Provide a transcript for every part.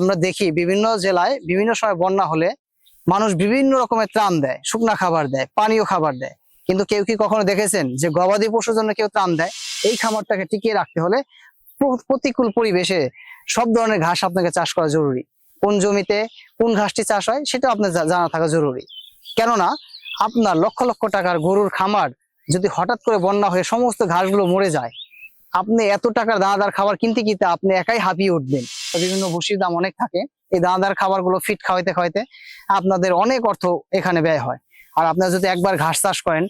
আমরা দেখি বিভিন্ন জেলায় বিভিন্ন সময় বন্যা হলে মানুষ বিভিন্ন রকমের ত্রাণ দেয়, শুকনা খাবার দেয়, পানীয় খাবার দেয়। কিন্তু কেউ কি কখনো দেখেছেন যে গবাদি পশুর জন্য কেউ ত্রাণ দেয়? এই খামারটাকে টিকিয়ে রাখতে হলে প্রতিকূল পরিবেশে সব ধরনের ঘাস আপনাকে চাষ করা জরুরি। কোন জমিতে কোন ঘাসটি চাষ হয় সেটা আপনার জানা থাকা জরুরি। কেননা আপনার লক্ষ লক্ষ টাকার গরুর খামার যদি হঠাৎ করে বন্যা হয়ে সমস্ত ঘাসগুলো মরে যায় আপনি এত টাকার দানাদার খাবার কিনতে কিনতে আপনি একাই হাঁপিয়ে উঠবেন। বিভিন্ন ভুসির দাম অনেক থাকে। এই দানাদার খাবারগুলো ফিট খাওয়াইতে খাওয়াইতে আপনাদের অনেক অর্থ এখানে ব্যয় হয়। আর আপনারা যদি একবার ঘাস চাষ করেন,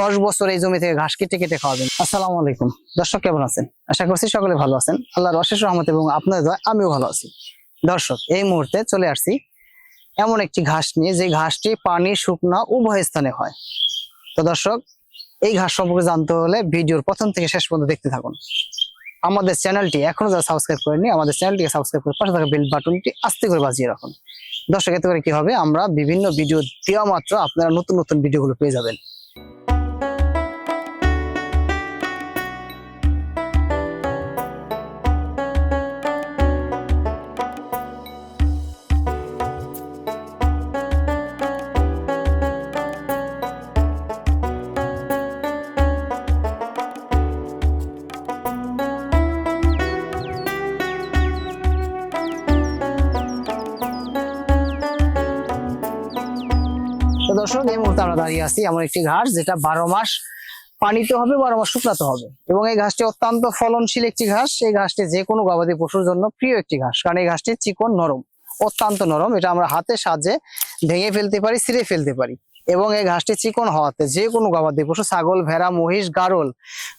দশ বছর এই জমি থেকে ঘাস কেটে কেটে খাওয়াবেন। আসসালামু আলাইকুম। দর্শক কেমন আছেন? আশা করছি সকলে ভালো আছেন। আল্লাহর অশেষ রহমত এবং আপনার দোয়ায় আমিও ভালো আছি। দর্শক, এই মুহূর্তে চলে আসছি এমন একটি ঘাস নিয়ে, যে ঘাসটি পানি, শুকনা, উভয় স্থানে হয়। তো দর্শক এই ঘাস সম্পর্কে জানতে হলে ভিডিওর প্রথম থেকে শেষ পর্যন্ত দেখতে থাকুন। আমাদের চ্যানেলটি এখনও যারা সাবস্ক্রাইব করেনি আমাদের চ্যানেলটিকে সাবস্ক্রাইব করে পাশে থাকা বেল বাটনটি আস্তে করে বাজিয়ে রাখুন। দর্শক, এতে করে কি হবে? আমরা বিভিন্ন ভিডিও দেওয়া মাত্র আপনারা নতুন নতুন ভিডিওগুলো পেয়ে যাবেন। তো দর্শক, এই মুহূর্তে আমরা দাঁড়িয়ে আছি এমন একটি ঘাস যেটা বারো মাস পানিতে হবে, বারো মাস শুকনাতে হবে। এবং এই ঘাসটি অত্যন্ত ফলনশীল একটি ঘাস এই ঘাসটি যে কোনো গবাদি পশুর জন্য প্রিয় একটি ঘাস কারণ এই ঘাসটি চিকন, নরম, অত্যন্ত নরম। এটা আমরা হাতে সাহায্যে ভেঙে ফেলতে পারি, ছিঁড়ে ফেলতে পারি। এবং এই ঘাসটি চিকন হওয়াতে যে কোনো গবাদি পশু, ছাগল, ভেড়া, মহিষ, গারল,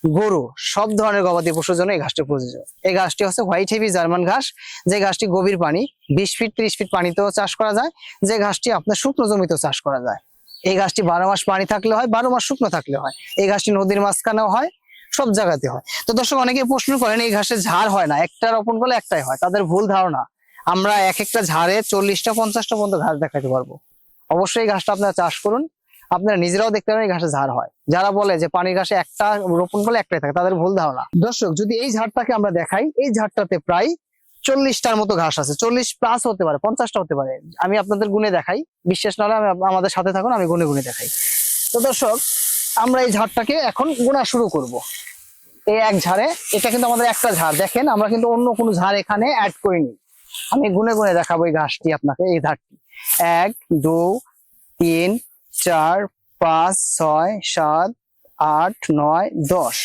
গরু, সব ধরনের গবাদি পশুর জন্য এই ঘাসটি প্রযোজ্য। এই ঘাসটি হচ্ছে হোয়াইট হেভি জার্মান ঘাস। যে ঘাসটি গভীর পানি, বিশ ফিট, ত্রিশ ফিট পানিতেও চাষ করা যায়। যে ঘাসটি আপনার শুকনো জমিতেও চাষ করা যায়। এই গাছটি বারো মাস পানি থাকলে হয়, বারো মাস শুকনো থাকলে হয়। এই ঘাসটি নদীর মাঝখানেও হয়, সব জায়গাতে হয়। তো দর্শক, অনেকে প্রশ্ন করেন, এই ঘাসের ঝাড় হয় না? একটা রোপণ করলে একটাই হয়। তাদের ভুল ধারণা। আমরা এক একটা ঝাড়ে চল্লিশটা, পঞ্চাশটা পর্যন্ত ঘাস দেখাতে পারব। অবশ্যই এই ঘাসটা আপনারা চাষ করুন। আপনারা নিজেরাও দেখতে পারেন এই ঘাসে ঝাড় হয়। যারা বলে যে পানির ঘাসে একটা রোপণ করলে একটাই থাকে, তাদের ভুল ধারণা। দর্শক, যদি এই ঝাড়টাকে আমরা দেখাই, এই ঝাড়টাতে প্রায় চল্লিশটার মতো ঘাস আছে। চল্লিশ প্লাস হতে পারে, পঞ্চাশটা হতে পারে। আমি আপনাদের গুনে দেখাই। বিশ্বাস না হলে আমি আমাদের সাথে থাকুন, আমি গুনে গুনে দেখাই। তো দর্শক, আমরা এই ঝাড়টাকে এখন গোনা শুরু করব। এই এক ঝাড়ে, এটা কিন্তু আমাদের একটা ঝাড়। দেখেন, আমরা কিন্তু অন্য কোনো ঝাড় এখানে অ্যাড করিনি। আমি গুনে গুনে দেখাবো এই ঘাসটি আপনাকে, এই ঝাড়টি এক, দু, তিন, চার, পাঁচ, ছয়, সাত, আট, নয়, দশ।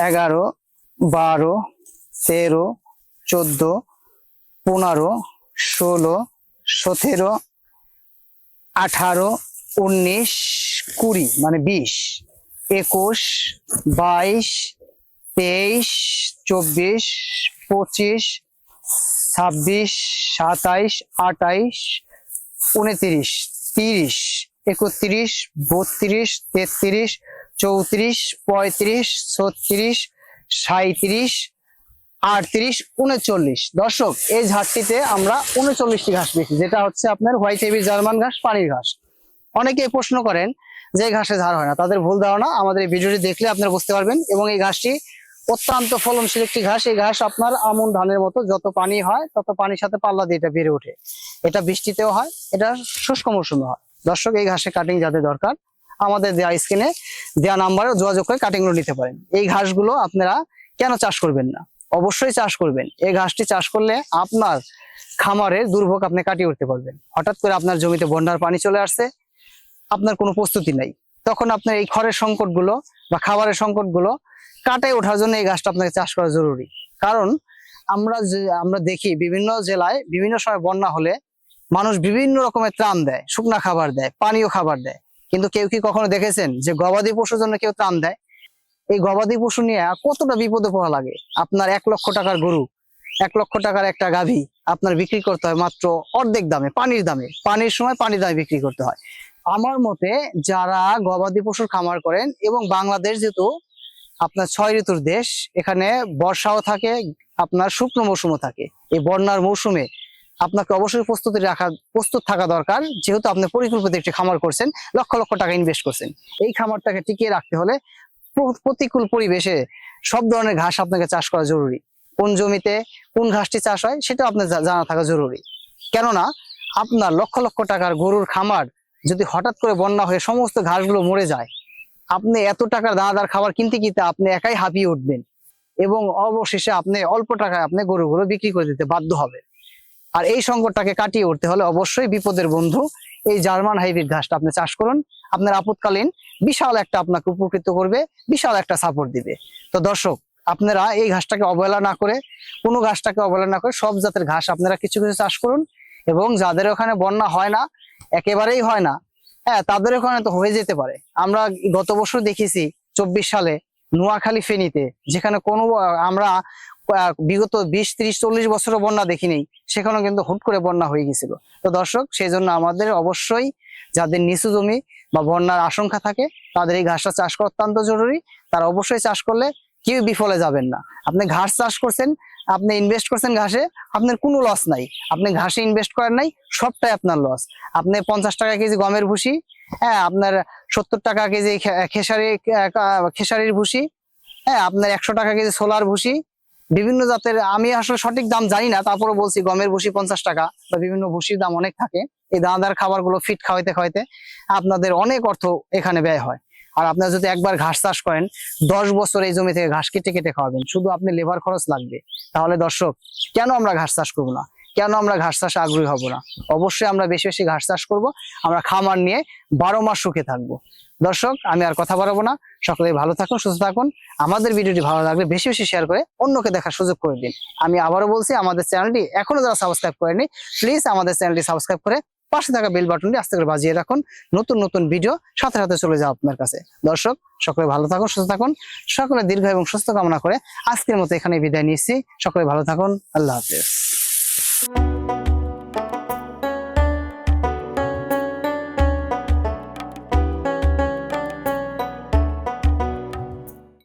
এগারো, বারো, তেরো, চোদ্দ, পনেরো, ষোলো, সতেরো, আঠারো, উনিশ, কুড়ি মানে বিশ, একুশ, বাইশ, তেইশ, চব্বিশ, পঁচিশ ছাব্বিশ, সাতাইশ, আটাইশ, উনত্রিশ, তিরিশ, একত্রিশ, বত্রিশ, তেত্রিশ, চৌত্রিশ, পঁয়ত্রিশ, ছত্রিশ সাঁত্রিশ আটত্রিশ, উনচল্লিশ। দর্শক, এই ঝাড়টিতে আমরা উনচল্লিশটি ঘাস পেয়েছি যেটা হচ্ছে আপনার হোয়াইট হেভি জার্মান ঘাস, পানির ঘাস। অনেকে প্রশ্ন করেন যে ঘাসে ঝাড় হয় না, তাদের ভুল ধারণা আমাদের ভিডিওটি দেখলে আপনারা বুঝতে পারবেন এবং এই ঘাসটি অত্যন্ত ফলনশীল একটি ঘাস। এই ঘাস আপনার আমন ধানের মতো যত পানি হয়, তত পানির সাথে পাল্লা দিয়ে এটা বেড়ে ওঠে। এটা বৃষ্টিতেও হয়, এটা শুষ্ক মৌসুমে হয়। দর্শক, এই ঘাসে কাটিং যাদের দরকার, আমাদের দেওয়া স্ক্রিনে দেওয়া নাম্বারে যোগাযোগ করে কাটিংগুলো নিতে পারেন। এই ঘাসগুলো আপনারা কেন চাষ করবেন না? অবশ্যই চাষ করবেন। এই ঘাসটি চাষ করলে আপনার খামারের দুর্ভোগ আপনি কাটিয়ে উঠতে পারবেন। হঠাৎ করে আপনার জমিতে বন্যার পানি চলে আসছে, আপনার কোনো প্রস্তুতি নাই। তখন আপনার এই খড়ের সংকটগুলো বা খাবারের সংকটগুলো কাটায় ওঠার জন্য এই গাছটা আপনাকে চাষ করা জরুরি। কারণ আমরা যে, আমরা দেখি বিভিন্ন জেলায় বিভিন্ন সময় বন্যা হলে মানুষ বিভিন্ন রকমের ত্রাণ দেয়, শুকনা খাবার দেয়, পানীয় খাবার দেয়। কিন্তু কেউ কি কখনো দেখেছেন যে গবাদি পশুর জন্য কেউ ত্রাণ দেয়? এই গবাদি পশু নিয়ে কতটা বিপদে পড়া লাগে? আপনার এক লক্ষ টাকার গরু, এক লক্ষ টাকার একটা গাভী আপনার বিক্রি করতে হয় মাত্র অর্ধেক দামে, পানির দামে। পানির সময় পানির দামে বিক্রি করতে হয়। আমার মতে যারা গবাদি পশুর খামার করেন এবং বাংলাদেশ যেহেতু আপনার ছয় ঋতুর দেশ, এখানে বর্ষাও থাকে, আপনার শুকনো মৌসুমও থাকে। এই বন্যার মৌসুমে আপনাকে অবশ্যই প্রস্তুতি রাখা, প্রস্তুত থাকা দরকার। যেহেতু আপনি পরিকল্পিত একটি খামার করছেন, লক্ষ লক্ষ টাকা ইনভেস্ট করছেন। এই খামারটাকে টিকিয়ে রাখতে হলে প্রতিকূল পরিবেশে সব ধরনের ঘাস আপনাকে চাষ করা জরুরি। কোন জমিতে কোন ঘাসটি চাষ হয় সেটা আপনার জানা থাকা জরুরি। কেননা, আপনার লক্ষ লক্ষ টাকার গরুর খামার যদি হঠাৎ করে বন্যা হয়ে সমস্ত ঘাসগুলো মরে যায় আপনি এত টাকার দানাদার খাবার কিনতে কিনতে আপনি একাই হাঁপিয়ে উঠবেন। এবং অবশেষে আপনি অল্প টাকায় আপনি গরুগুলো বিক্রি করে দিতে বাধ্য হবে আর এই সংকটটাকে কাটিয়ে উঠতে হলে অবশ্যই বিপদের বন্ধু এই জার্মান হাইব্রিড ঘাসটা আপনি চাষ করুন। আপনার আপৎকালীন বিশাল একটা আপনাকে উপকৃত করবে, বিশাল একটা সাপোর্ট দিবে। তো দর্শক, আপনারা এই ঘাসটাকে অবহেলা না করে, কোনো ঘাসটাকে অবহেলা না করে সব জাতের ঘাস আপনারা কিছু কিছু চাষ করুন। এবং যাদের ওখানে বন্যা হয় না, একেবারেই হয় না হ্যাঁ তাদের ওখানে তো হয়ে যেতে পারে। আমরা গত বছর দেখেছি চব্বিশ সালে নোয়াখালী ফেনীতে, যেখানে কোনো, আমরা বিগত বিশ, ত্রিশ, চল্লিশ বছরও বন্যা দেখিনি, সেখানেও কিন্তু হুট করে বন্যা হয়ে গেছিল তো দর্শক, সেই জন্য আমাদের অবশ্যই যাদের নিচু জমি বা বন্যার আশঙ্কা থাকে, তাদের এই ঘাসটা চাষ করা অত্যন্ত জরুরি। তারা অবশ্যই চাষ করলে কেউ বিফলে যাবেন না। আপনি ঘাস চাষ করছেন আপনি ইনভেস্ট করছেন ঘাসে, আপনার কোনো লস নাই। আপনি ঘাসে ইনভেস্ট করেন নাই, সবটাই আপনার লস আপনি পঞ্চাশ টাকা কেজি গমের ভুসি হ্যাঁ আপনার সত্তর টাকা কেজি খেসারি খেসারির ভুসি হ্যাঁ আপনার একশো টাকা কেজি সোলার ভুসি। বিভিন্ন জাতের, আমি আসলে সঠিক দাম জানি না তারপরে বলছি গমের ভুসি পঞ্চাশ টাকা বা বিভিন্ন ভুসির দাম অনেক থাকে। এই দানাদার খাবারগুলো ফিট খাওয়াইতে খাওয়াইতে আপনাদের অনেক অর্থ এখানে ব্যয় হয়। আর আপনারা যদি একবার ঘাস চাষ করেন, দশ বছর এই জমি থেকে ঘাস কেটে কেটে খাওয়াবেন। শুধু আপনি লেবার খরচ লাগবে। তাহলে দর্শক, কেন আমরা ঘাস চাষ করব না? কেন আমরা ঘাস চাষে আগ্রহী হব না? অবশ্যই আমরা বেশি বেশি ঘাস চাষ করব, আমরা খামার নিয়ে বারো মাস সুখে থাকব। দর্শক, আমি আর কথা বাড়াবো না। সকলে ভালো থাকুন, সুস্থ থাকুন। আমাদের ভিডিওটি ভালো লাগলে বেশি বেশি শেয়ার করে অন্যকে দেখার সুযোগ করে দিন। আমি আবারও বলছি, আমাদের চ্যানেলটি এখনও যারা সাবস্ক্রাইব করেনি প্লিজ আমাদের চ্যানেলটি সাবস্ক্রাইব করে পাশে থাকা বেল বাটনটি আস্তে করে বাজিয়ে রাখুন। নতুন নতুন ভিডিও সাথে সাথে চলে যাও আপনার কাছে। দর্শক, সকলে ভালো থাকুন, সুস্থ থাকুন। সকলে দীর্ঘ এবং সুস্থ কামনা করে আজকের মতো এখানে বিদায় নিচ্ছি সকলে ভালো থাকুন। আল্লাহ হাফেজ।